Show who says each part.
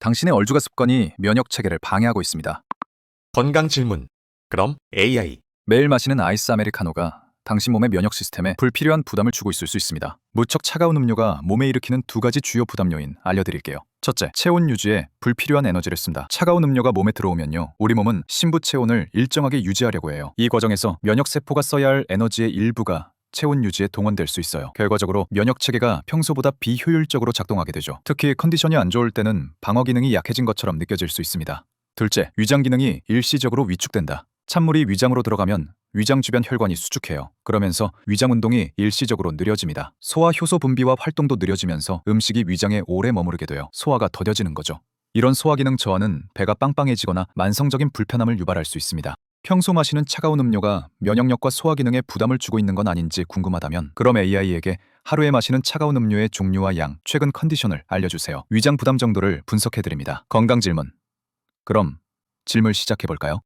Speaker 1: 당신의 얼주가 습관이 면역 체계를 방해하고 있습니다.
Speaker 2: 건강 질문. 그럼 AI.
Speaker 1: 매일 마시는 아이스 아메리카노가 당신 몸의 면역 시스템에 불필요한 부담을 주고 있을 수 있습니다. 무척 차가운 음료가 몸에 일으키는 두 가지 주요 부담 요인 알려드릴게요. 첫째, 체온 유지에 불필요한 에너지를 쓴다. 차가운 음료가 몸에 들어오면요. 우리 몸은 신부 체온을 일정하게 유지하려고 해요. 이 과정에서 면역 세포가 써야 할 에너지의 일부가 체온 유지에 동원될 수 있어요. 결과적으로 면역 체계가 평소보다 비효율적으로 작동하게 되죠. 특히 컨디션이 안 좋을 때는 방어 기능이 약해진 것처럼 느껴질 수 있습니다. 둘째, 위장 기능이 일시적으로 위축된다. 찬물이 위장으로 들어가면 위장 주변 혈관이 수축해요. 그러면서 위장 운동이 일시적으로 느려집니다. 소화 효소 분비와 활동도 느려지면서 음식이 위장에 오래 머무르게 되어 소화가 더뎌지는 거죠. 이런 소화 기능 저하는 배가 빵빵해지거나 만성적인 불편함을 유발할 수 있습니다. 평소 마시는 차가운 음료가 면역력과 소화 기능에 부담을 주고 있는 건 아닌지 궁금하다면 그럼 AI에게 하루에 마시는 차가운 음료의 종류와 양, 최근 컨디션을 알려주세요. 위장 부담 정도를 분석해 드립니다. 건강 질문. 그럼 질문 시작해 볼까요?